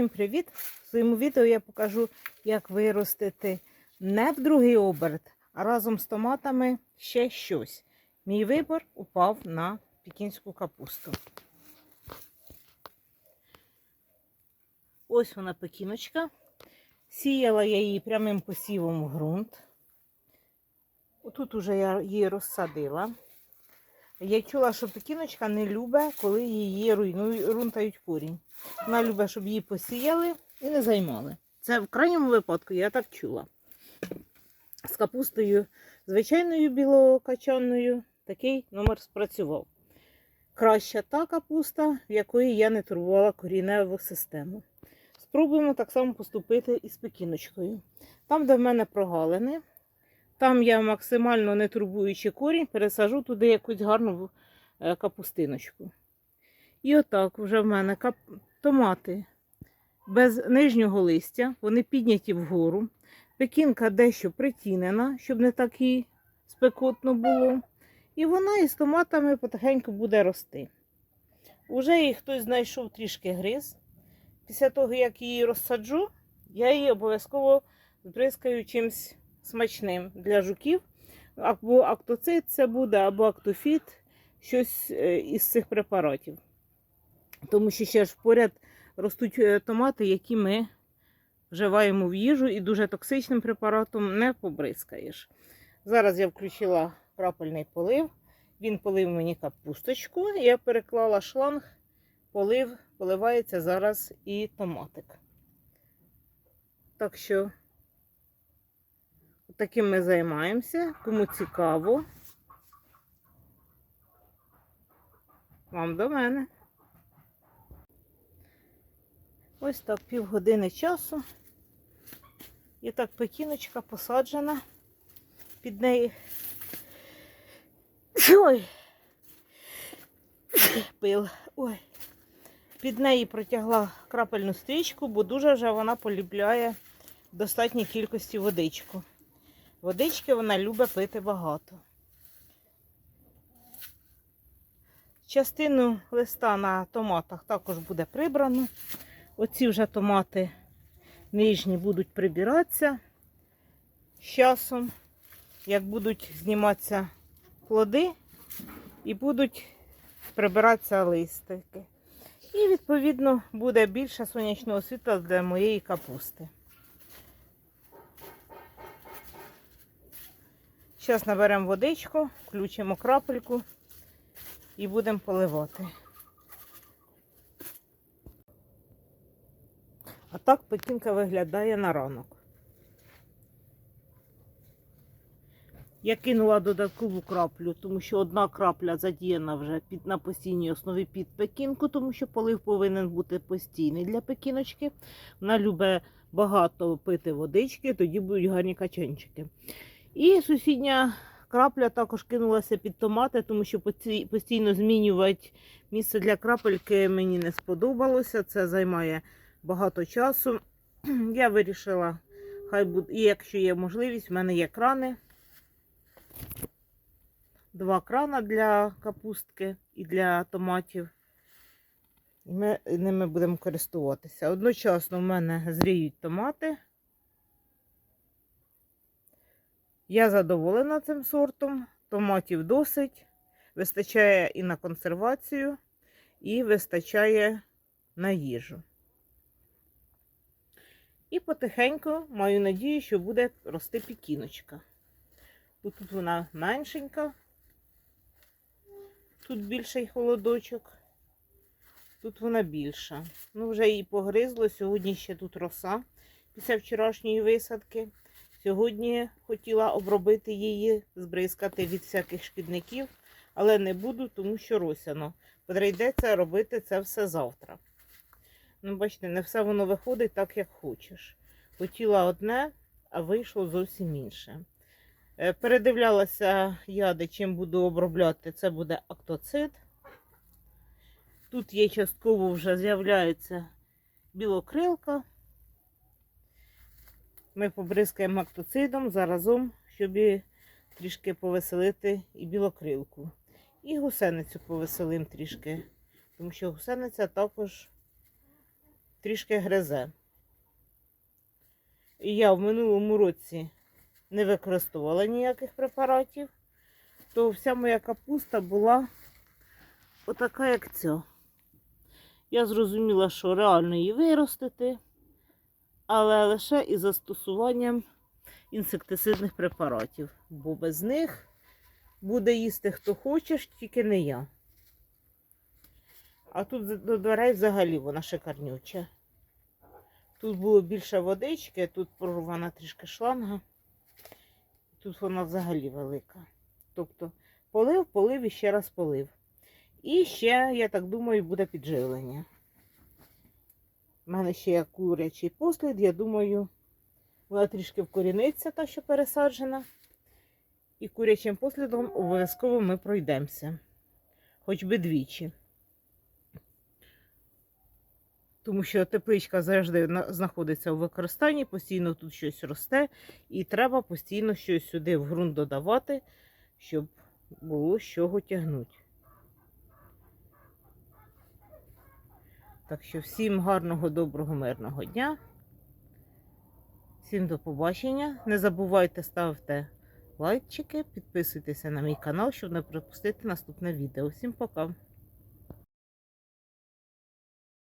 Всім привіт! В своєму відео я покажу, як виростити не в другий оберт, а разом з томатами ще щось. Мій вибір упав на пекінську капусту. Ось вона пекіночка. Сіяла я її прямим посівом в ґрунт. Отут уже я її розсадила. Я чула, що пекіночка не любить, коли її руйнують, рунтають корінь. Вона любить, щоб її посіяли і не займали. Це в крайньому випадку я так чула. З капустою звичайною білокачанною такий номер спрацював. Краща та капуста, в якої я не турбувала коріневу систему. Спробуємо так само поступити і з пекіночкою. Там, де в мене прогалини, там я максимально не турбуючи корінь, пересажу туди якусь гарну е, капустиночку. І отак вже в мене кап... томати без нижнього листя, вони підняті вгору. Пекінка дещо притінена, щоб не так їй спекотно було. І вона із томатами потихеньку буде рости. Уже її хтось знайшов трішки гриз. Після того, як її розсаджу, я її обов'язково збризкаю чимось смачним для жуків. Або актоцит це буде, або актофіт, щось е, із цих препаратів. Тому що ще ж поряд ростуть е, томати, які ми вживаємо в їжу і дуже токсичним препаратом не побризкаєш. Зараз я включила крапельний полив. Він полив мені капусточку. Я переклала шланг, полив, поливається зараз і томатик. Так що таким ми займаємося. Кому цікаво, вам до мене. Ось так півгодини часу. І так пекіночка посаджена. Під неї. Ой. Пил. Ой. Під неї протягла крапельну стрічку, бо дуже вже вона полюбляє в достатній кількості водичку. Водички вона любить пити багато. Частину листа на томатах також буде прибрано. Оці вже томати нижні будуть прибиратися з часом, як будуть зніматися плоди і будуть прибиратися листики. І, відповідно, буде більше сонячного світла для моєї капусти. Зараз наберемо водичку, включимо крапельку і будемо поливати. А так пекінка виглядає на ранок. Я кинула додаткову краплю, тому що одна крапля задіяна вже під, на постійній основі під пекінку, тому що полив повинен бути постійний для пекіночки. Вона любить багато пити водички, тоді будуть гарні качанчики. І сусідня крапля також кинулася під томати, тому що постійно змінювати місце для крапельки мені не сподобалося. Це займає багато часу. Я вирішила, хай буде, і якщо є можливість, в мене є крани. Два крана для капустки і для томатів. І ми ними будемо користуватися. Одночасно в мене зріють томати. Я задоволена цим сортом. Томатів досить. Вистачає і на консервацію, і вистачає на їжу. І потихеньку маю надію, що буде рости пікіночка. Тут вона меншенька, тут більший холодочок, тут вона більша. Ну, вже її погризло. Сьогодні ще тут роса після вчорашньої висадки. Сьогодні хотіла обробити її, збризкати від всяких шкідників, але не буду, тому що росяно. Прийдеться робити це все завтра. Ну, бачите, не все воно виходить так, як хочеш. Хотіла одне, а вийшло зовсім інше. Е, Передивлялася я, де чим буду обробляти. Це буде актоцит. Тут є частково вже з'являється білокрилка. Ми побризкаємо актоцидом заразом, щоб трішки повеселити і білокрилку. І гусеницю повеселим трішки, тому що гусениця також трішки гризе. І я в минулому році не використовувала ніяких препаратів, то вся моя капуста була отака, як ця. Я зрозуміла, що реально її виростити, але лише із застосуванням інсектицидних препаратів, бо без них буде їсти хто хоче, тільки не я. А тут до дверей взагалі вона шикарнюча. Тут було більше водички, тут прорвана трішки шланга. Тут вона взагалі велика. Тобто полив, полив і ще раз полив. І ще, я так думаю, буде підживлення. У мене ще є курячий послід, я думаю, вона трішки вкоріниться, та, що пересаджена. І курячим послідом обов'язково ми пройдемося. Хоч би двічі. Тому що тепличка завжди знаходиться у використанні, постійно тут щось росте, і треба постійно щось сюди в ґрунт додавати, щоб було з чого тягнути. Так що всім гарного, доброго, мирного дня. Всім до побачення. Не забувайте ставити лайкчики, підписуйтеся на мій канал, щоб не пропустити наступне відео. Всім пока!